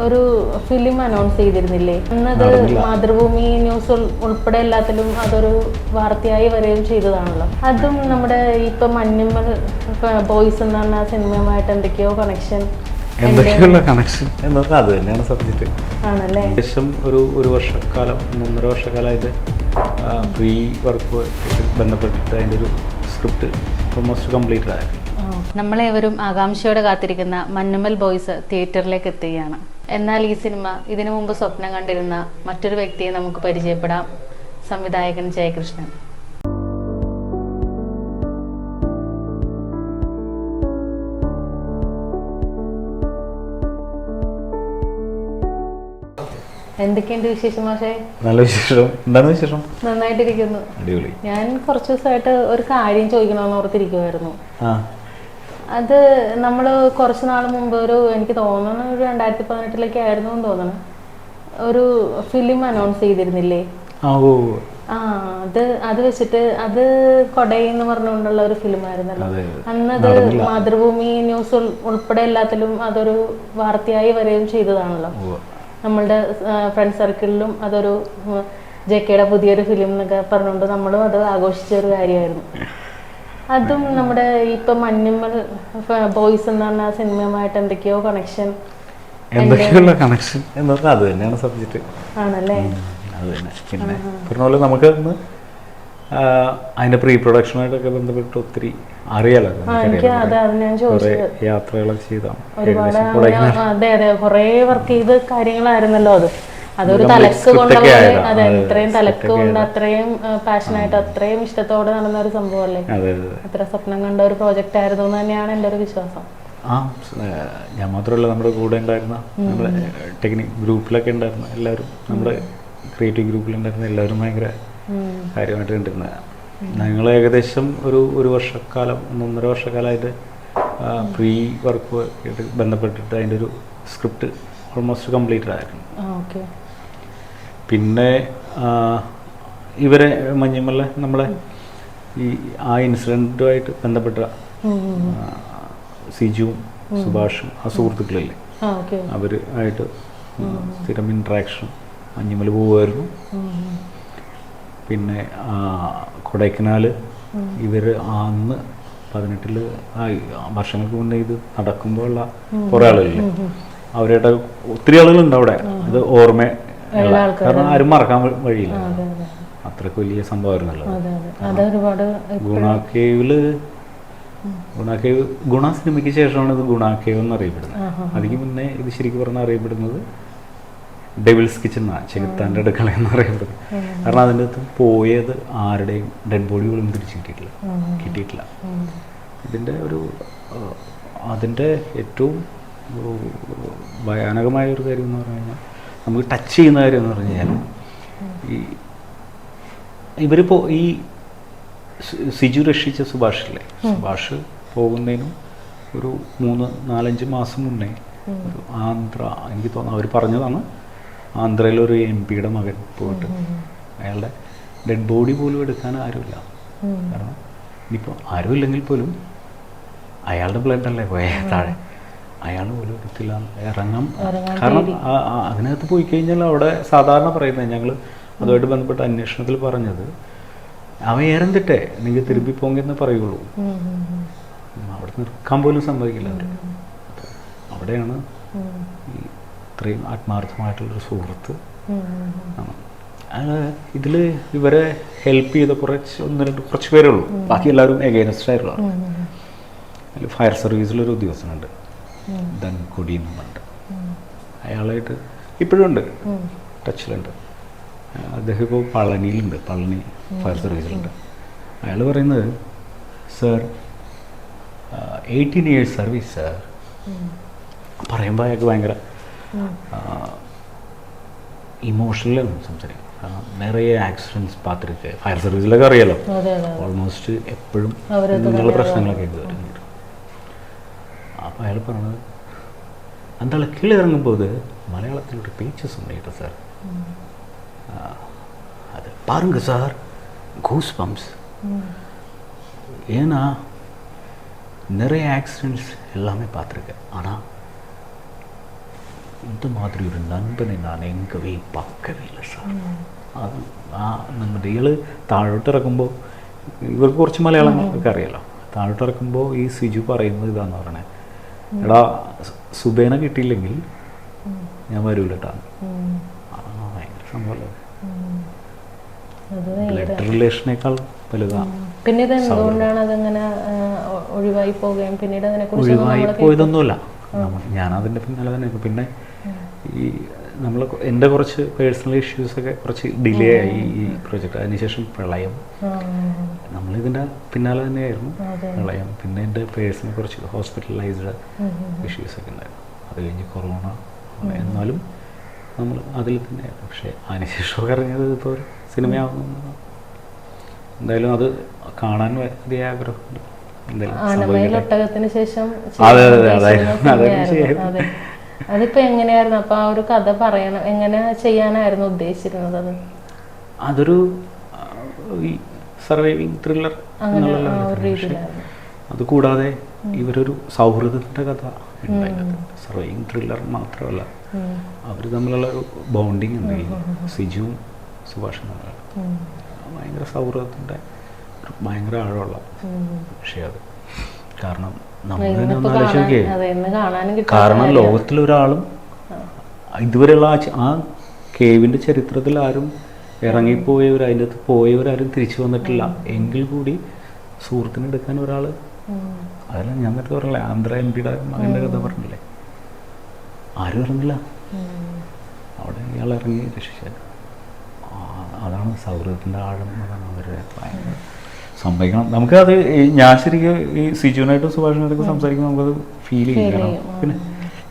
ഒരു film announce ചെയ്തിരുന്നില്ലേ? അന്നത് Mathrubhumi news ഉൾ- ഉൾപ്പെടെ എല്ലാത്തിലും അതൊരു വാർത്തയായി വരികയും ചെയ്തതാണല്ലോ. അതും നമ്മുടെ ഇപ്പൊ മഞ്ഞുമ്മൽ ബോയ്സ് എന്ന് പറഞ്ഞ സിനിമയുമായിട്ട് എന്തൊക്കെയോ കണക്ഷൻ എന്തൊക്കെയുള്ള കണക്ഷൻ എന്നൊക്കെ അത് തന്നെയാണ് സബ്ജക്റ്റ്. ആണല്ലേ? ഏകദേശം ഒരു ഒരു വർഷക്കാലം മൂന്നര വർഷക്കാലമായിട്ട് ഫ്രീ വർക്ക് ബന്ധപ്പെട്ടിട്ട് അതിന്റെ ഒരു സ്ക്രിപ്റ്റ് ഓൾമോസ്റ്റ് കംപ്ലീറ്റഡ് ആയിരുന്നു നമ്മളേവരും ആകാംക്ഷയോടെ കാത്തിരിക്കുന്ന മഞ്ഞുമൽ ബോയ്സ് തിയേറ്ററിലേക്ക് എത്തുകയാണ്. എന്നാൽ ഈ സിനിമ ഇതിനു മുമ്പ് സ്വപ്നം കണ്ടിരുന്ന മറ്റൊരു വ്യക്തിയെ നമുക്ക് പരിചയപ്പെടാം. സംവിധായകൻ ജയകൃഷ്ണൻ. എന്തൊക്കെയുണ്ട് വിശേഷം മാഷേ? നല്ല വിശേഷം. എന്താണ് വിശേഷം? നന്നായിട്ടിരിക്കുന്നു. അടിപൊളി. ഞാൻ കുറച്ച് ദിവസമായിട്ട് ഒരു കാര്യം ചോദിക്കണമെന്ന് ഓർത്തിരിക്കുമായിരുന്നു അത് നമ്മൾ കുറച്ച് നാൾ മുമ്പ് ഒരു എനിക്ക് തോന്നുന്നു ഒരു രണ്ടായിരത്തി പതിനെട്ടിലൊക്കെ ആയിരുന്നു എന്ന് തോന്നുന്നു. ഒരു ഫിലിം അനൗൺസ് ചെയ്തിരുന്നില്ലേ? ആ അത് അത് വെച്ചിട്ട് അത് കൊടൈ എന്ന് പറഞ്ഞുകൊണ്ടുള്ള ഒരു ഫിലിം ആയിരുന്നല്ലോ. അതെ അന്നത് മാതൃഭൂമി ന്യൂസ് ഉൾപ്പെടെ എല്ലാത്തിലും അതൊരു വാർത്തയായി വരികയും ചെയ്തതാണല്ലോ. നമ്മളുടെ ഫ്രണ്ട് സർക്കിളിലും അതൊരു ജെ കെയുടെ പുതിയൊരു ഫിലിം എന്നൊക്കെ പറഞ്ഞുകൊണ്ട് നമ്മളും അത് ആഘോഷിച്ച ഒരു കാര്യമായിരുന്നു. അതും നമ്മുടെ ഇപ്പൊ മഞ്ഞുമ്മൽ ബോയ്സ് എന്ന് പറഞ്ഞ സിനിമയുമായിട്ട് എന്തൊക്കെയോ കണക്ഷൻ എന്തൊക്കെയുള്ള കണക്ഷൻ എന്ന് പറഞ്ഞാൽ അത് തന്നെയാണ് സബ്ജക്റ്റ് ആണല്ലേ? അത് തന്നെ. പിന്നെ പറഞ്ഞ പോലെ നമുക്ക് അന്ന് അതിന്റെ പ്രീ പ്രൊഡക്ഷനായിട്ടൊക്കെ ബന്ധപ്പെട്ട് ഒത്തിരി അറിയാലോ യാത്രകളൊക്കെ ചെയ്താൽ ഒരുപാട് അതെ അതെ കുറേ വർക്ക് ചെയ്ത് കാര്യങ്ങളായിരുന്നല്ലോ അത്. അതൊരു തലക്ക് കൊണ്ടുള്ള. അതെ ഇത്രയും തലക്ക് കൊണ്ട് അത്രയും പാഷനായിട്ട് അത്രയും ഇഷ്ടത്തോടെ നടന്ന ഒരു സംഭവമല്ലേ അത്ര സ്വപ്നം കണ്ട ഒരു പ്രോജക്റ്റ് ആയിരുന്നു എന്ന് തന്നെയാണ് എന്റെ ഒരു വിശ്വാസം. ആ ഞാൻ മാത്രമല്ല നമ്മുടെ കൂടെ ഉണ്ടായിരുന്ന നമ്മുടെ ടെക്നിക് ഗ്രൂപ്പിലൊക്കെ ഉണ്ടായിരുന്ന എല്ലാവരും നമ്മുടെ ക്രിയേറ്റീവ് ഗ്രൂപ്പിലുണ്ടായിരുന്ന എല്ലാവരും ഭയങ്കര. കാര്യമായിട്ട് കണ്ടിരുന്നത് ഞങ്ങൾ ഏകദേശം ഒരു ഒരു വർഷക്കാലം ഒന്നൊന്നര വർഷക്കാലമായിട്ട് പ്രീ വർക്ക് ആയിട്ട് ബന്ധപ്പെട്ടിട്ട് അതിന്റെ ഒരു സ്ക്രിപ്റ്റ് ഓൾമോസ്റ്റ് കംപ്ലീറ്റഡ് ആയിരുന്നു. പിന്നെ ഇവരെ മഞ്ഞുമല്ല നമ്മളെ ഈ ആ ഇൻസിഡന്റുമായിട്ട് ബന്ധപ്പെട്ട സിജുവും സുഭാഷും ആ സുഹൃത്തുക്കളില്ലേ? അവർ ആയിട്ട് സ്ഥിരം ഇൻട്രാക്ഷൻ മഞ്ഞുമല പോവുമായിരുന്നു. പിന്നെ കൊടൈക്കനാൽ ഇവർ അന്ന് പതിനെട്ടിൽ വർഷങ്ങൾക്ക് മുന്നേ ഇത് നടക്കുമ്പോഴുള്ള കുറേ ആളുകളില്ലേ? അവരുടെ ഒത്തിരി ആളുകളുണ്ട് അവിടെ. അത് ഓർമ്മ കാരണം ആരും മറക്കാൻ വഴിയില്ല. അത്രയ്ക്ക് വലിയ സംഭവമായിരുന്നല്ലോ ഗുണാക്കേവിൽ ഗുണാക്കേവ് ഗുണ സിനിമയ്ക്ക് ശേഷമാണ് ഇത് ഗുണാക്കേവ് കേവ് എന്ന് അറിയപ്പെടുന്നത് അതിന് മുന്നേ ഇത് ശരിക്കും പറഞ്ഞാൽ അറിയപ്പെടുന്നത് ഡെവിൾസ് കിച്ചൺ എന്നാണ് ചെകുത്താന്റെ അടുക്കള എന്ന് പറയുന്നത് കാരണം അതിന്റെ അകത്ത് പോയത് ആരുടെയും ഡെഡ് ബോഡികളും തിരിച്ചു കിട്ടിയിട്ടില്ല. കിട്ടിയിട്ടില്ല. ഇതിന്റെ ഒരു അതിന്റെ ഏറ്റവും ഭയാനകമായ ഒരു കാര്യം എന്ന് പറഞ്ഞു കഴിഞ്ഞാൽ നമുക്ക് ടച്ച് ചെയ്യുന്ന കാര്യം എന്ന് പറഞ്ഞു കഴിഞ്ഞാൽ ഈ ഇവരിപ്പോൾ ഈ സിജു രക്ഷിച്ച സുഭാഷില്ലേ? സുഭാഷ് പോകുന്നതിനും ഒരു മൂന്ന് നാലഞ്ച് മാസം മുന്നേ ഒരു ആന്ധ്ര എനിക്ക് തോന്നുന്നു അവർ പറഞ്ഞതാണ് ആന്ധ്രയിലൊരു എം പിയുടെ മകൻ പോയിട്ട്. അയാളുടെ ഡെഡ് ബോഡി പോലും എടുക്കാൻ ആരുമില്ല. കാരണം ഇനിയിപ്പോൾ ആരുമില്ലെങ്കിൽ പോലും അയാളുടെ ബ്ലഡ് അല്ലേ പോയ? താഴെ. അയാൾ പോലും എടുത്തില്ല ഇറങ്ങാം. കാരണം അതിനകത്ത് പോയി കഴിഞ്ഞാൽ അവിടെ സാധാരണ പറയുന്നത് ഞങ്ങൾ അതുമായിട്ട് ബന്ധപ്പെട്ട അന്വേഷണത്തിൽ പറഞ്ഞത് അവ ഏറെന്തിട്ടെ? നിങ്ങൾ തിരുമ്പി പോങ്കെന്ന് പറയുള്ളൂ. അവിടെ നിൽക്കാൻ പോലും സമ്മതിക്കില്ല അവർ അവിടെയാണ് ഈ ഇത്രയും ആത്മാർത്ഥമായിട്ടുള്ളൊരു സുഹൃത്ത്. ഇതിൽ ഇവരെ ഹെൽപ്പ് ചെയ്ത കുറച്ച് ഒന്ന് രണ്ട് കുറച്ച് പേരേ ഉള്ളൂ. ബാക്കി എല്ലാവരും എഗൈനസ്റ്റ് ആയിട്ടുള്ള അതിൽ ഫയർ സർവീസിലൊരു ഉദ്യോഗസ്ഥനുണ്ട്. ധൻകൊടി എന്ന് പറഞ്ഞിട്ട് ഉം, അയാളായിട്ട് ഇപ്പോഴും ഉണ്ട് ഉം. ടച്ചിലുണ്ട്. അദ്ദേഹം ഇപ്പോൾ പളനിയിലുണ്ട്. പളനി ഫയർ സർവീസിലുണ്ട്. അയാൾ പറയുന്നത് sir eighteen years service sir. പറയുമ്പോൾ അയാൾക്ക് ഭയങ്കര ഇമോഷണലും സംസാരിക്കും നിറയെ ആക്സിഡൻസ് പാത്തിരിക്കുക. ഫയർ സർവീസിലൊക്കെ അറിയാലോ? ഓൾമോസ്റ്റ് എപ്പോഴും ഇങ്ങനെയുള്ള പ്രശ്നങ്ങളൊക്കെ വരുന്നുണ്ട് അപ്പോൾ അയാൾ പറഞ്ഞത് அந்த கீழே இறங்கும்போது மலையாளத்தில் ஒரு பேச்சு சொன்னீங்க சார் அது பாருங்க சார் கூஸ் பம்ப்ஸ் ஏன்னா நிறைய ஆக்சிடென்ட்ஸ் எல்லாமே பார்த்துருக்கேன் ஆனால் இந்த மாதிரி ஒரு நண்பனை நான் எங்கவே பார்க்கவே இல்லை സാർ അത് ആ നമ്മുടെ ഇയാള് താഴോട്ട് ഇറക്കുമ്പോൾ ഇവർക്ക് കുറച്ച് മലയാളം ഒക്കെ അറിയാലോ താഴോട്ട് ഇറക്കുമ്പോൾ ഈ സിജു പറയുന്നത് ഇതാന്ന് പറയണേ എടാ സുബേന കിട്ടിയില്ലെങ്കിൽ ഞാൻ വരൂല കേട്ടാ ഭയങ്കര സംഭവമല്ലേ അത് ബ്ലഡ് റിലേഷനേക്കാൾ വലുതാണ് പിന്നെ ഇത് എന്തുകൊണ്ടാണ് അതങ്ങനെ ഒഴിവായി പോവുകയും പിന്നീട് അതിനെ കുറിച്ച് ഒഴിവായി പോയതൊന്നുമില്ല. നമ്മ- ഞാനതിന്റെ പിന്നാലെ തന്നെ പിന്നെ ഈ നമ്മൾ എന്റെ കുറച്ച് പേഴ്സണൽ ഇഷ്യൂസൊക്കെ കുറച്ച് ഡിലേ ആയി ഈ പ്രൊജക്റ്റ് അതിനുശേഷം പ്രളയം. നമ്മളിതിന്റെ പിന്നാലെ തന്നെയായിരുന്നു പ്രളയം. പിന്നെ എന്റെ പേഴ്സണൽ കുറച്ച് ഹോസ്പിറ്റലൈസ്ഡ് ഇഷ്യൂസൊക്കെ ഉണ്ടായിരുന്നു. അത് കഴിഞ്ഞ് കൊറോണ. എന്നാലും നമ്മൾ അതിൽ തന്നെ പക്ഷേ അതിനുശേഷമൊക്കെ ഇറങ്ങിയത് ഇപ്പോൾ ഒരു സിനിമയാവുന്നു എന്തായാലും അത് കാണാൻ വലിയ ആഗ്രഹമുണ്ട്. എന്തായാലും അതെ, അതെ, അതായിരുന്നു, അതായിരുന്നു അതിപ്പോ എങ്ങനെയായിരുന്നു? അപ്പൊ ആ ഒരു കഥ പറയണം. എങ്ങനെ ചെയ്യാനായിരുന്നു ഉദ്ദേശിച്ചിരുന്നത് അത്? അതൊരു സർവൈവിംഗ് ഈ സർവൈവിങ് ത്രില്ലർ എന്നുള്ള അത് കൂടാതെ ഇവരൊരു സൗഹൃദത്തിന്റെ കഥ സർവൈവിങ് ത്രില്ലർ മാത്രമല്ല. അവർ തമ്മിലുള്ള ഒരു ബോണ്ടിങ് ഉണ്ട് സിജുവും സുഭാഷും തമ്മിലുള്ള. ഭയങ്കര സൗഹൃദത്തിന്റെ ഒരു ഭയങ്കര ആഴമുള്ള. വിഷയം അത്. കാരണം കാരണം ലോകത്തിലൊരാളും ഇതുവരെയുള്ള ആ കേവിന്റെ ചരിത്രത്തിൽ ആരും ഇറങ്ങിപ്പോയവർ അതിന്റെ അകത്ത് പോയവരാരും തിരിച്ചു വന്നിട്ടില്ല. എങ്കിൽ കൂടി സുഹൃത്തിനെ എടുക്കാൻ ഒരാൾ അതെല്ലാം ഞാൻ നേരത്തെ പറഞ്ഞില്ലേ ആന്ധ്ര എം പിയുടെ മകന്റെ കഥ പറഞ്ഞില്ലേ? ആരും ഇറങ്ങില്ല അവിടെ ഇയാൾ ഇറങ്ങി രക്ഷിച്ചത്. ആ, അതാണ് സൗഹൃദത്തിന്റെ ആഴം എന്നതാണ് അവരുടെ ഭയങ്കര സംഭവിക്കണം. നമുക്കത് ഞാൻ ശരിക്കും ഈ സിജുവിനായിട്ടും സുഭാഷിനായിട്ടൊക്കെ സംസാരിക്കുമ്പോൾ നമുക്കത് ഫീൽ ചെയ്യും. Feel കാരണം ചെയ്യും, പിന്നെ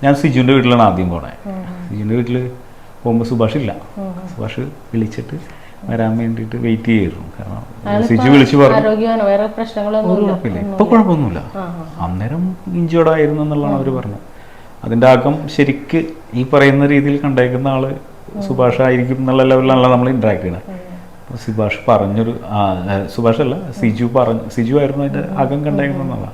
ഞാൻ സിജുവിന്റെ വീട്ടിലാണ് ആദ്യം പോണേ. സിജുവിന്റെ വീട്ടിൽ പോകുമ്പോൾ സുഭാഷ് ഇല്ല. സുഭാഷ് വിളിച്ചിട്ട് വരാൻ വേണ്ടിയിട്ട് വെയിറ്റ് ചെയ്യായിരുന്നു കാരണം സിജു വിളിച്ച് പറഞ്ഞു. ഒരു കുഴപ്പമില്ല. ഇപ്പൊ കുഴപ്പമൊന്നുമില്ല. അന്നേരം അന്നേരം ഇഞ്ചോർഡായിരുന്നു എന്നുള്ളതാണ് അവർ പറഞ്ഞത്. അതിന്റെ ആക്കം ശരിക്ക് ഈ പറയുന്ന രീതിയിൽ കണ്ടേക്കുന്ന ആൾ സുഭാഷ് ആയിരിക്കും എന്നുള്ള ലെവലിലാണല്ലോ നമ്മൾ ഇന്ററാക്ട് ചെയ്യണത് അപ്പോൾ സുഭാഷ് പറഞ്ഞൊരു സുഭാഷ് അല്ല സിജു പറഞ്ഞു സിജു ആയിരുന്നു അതിന്റെ അകം കണ്ടേക്കുന്നുള്ള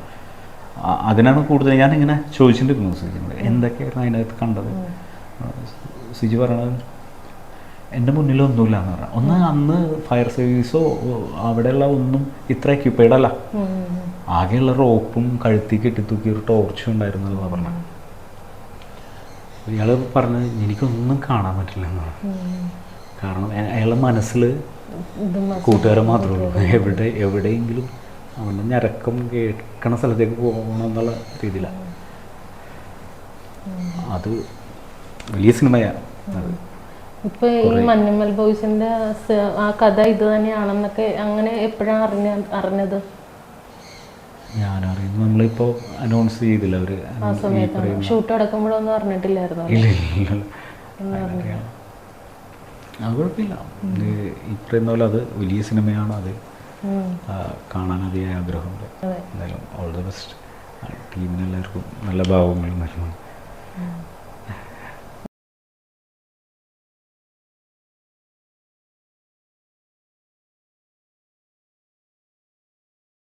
അതിനാണ് കൂടുതൽ ഞാൻ ഇങ്ങനെ ചോദിച്ചിട്ടിരുന്നു സിജുവിനോട്. എന്തൊക്കെയായിരുന്നു അതിനകത്ത് കണ്ടത്? സിജു പറയണത് എന്റെ മുന്നിലൊന്നുമില്ല എന്ന് പറഞ്ഞു. ഒന്ന് അന്ന് ഫയർ സർവീസോ അവിടെയുള്ള ഒന്നും ഇത്ര എക്യുപ്പൈഡ് അല്ല. ആകെയുള്ള റോപ്പും കഴുത്തി കെട്ടിത്തൂക്കി ഒരു ടോർച്ചും ഉണ്ടായിരുന്നു എന്നാണ് പറഞ്ഞത് ഇയാൾ പറഞ്ഞത് എനിക്കൊന്നും കാണാൻ പറ്റില്ല എന്നാണ്. കാരണം അയ- അയാളുടെ മനസ്സിൽ കൂട്ടുകാരൻ മാത്രമേ ഉള്ളൂ. എവിടെ എവിടെയെങ്കിലും അവന്റെ ഞരക്കം കേൾക്കണ സ്ഥലത്തേക്ക് പോകണം എന്നുള്ള രീതിയിലാണ് അത് വലിയ സിനിമയാണ് അത്. ഇപ്പൊ ഈ മഞ്ഞമ്മൽ ബോയ്സിന്റെ ആ കഥ ഇത് തന്നെയാണെന്നൊക്കെ അങ്ങനെ എപ്പോഴാണ് അറിഞ്ഞ അറിഞ്ഞത്? ഞാനറിയുന്നു നമ്മളിപ്പോ അനൗൺസ് ചെയ്തില്ല. അവർ ഷൂട്ട് അടക്കുമ്പോഴൊന്നും അറിഞ്ഞിട്ടില്ലായിരുന്നു? ഇല്ല ഇല്ല. അത് കുഴപ്പമില്ല. ഇത്രയും ഈ പറയുന്ന പോലെ അത് വലിയ സിനിമയാണ് അത്? കാണാൻ അതിയായ ആഗ്രഹമുണ്ട്. എന്തായാലും ഓൾ ദ ബെസ്റ്റ് ടീമിനെല്ലാവർക്കും നല്ല ഭാവങ്ങളും വരുന്നു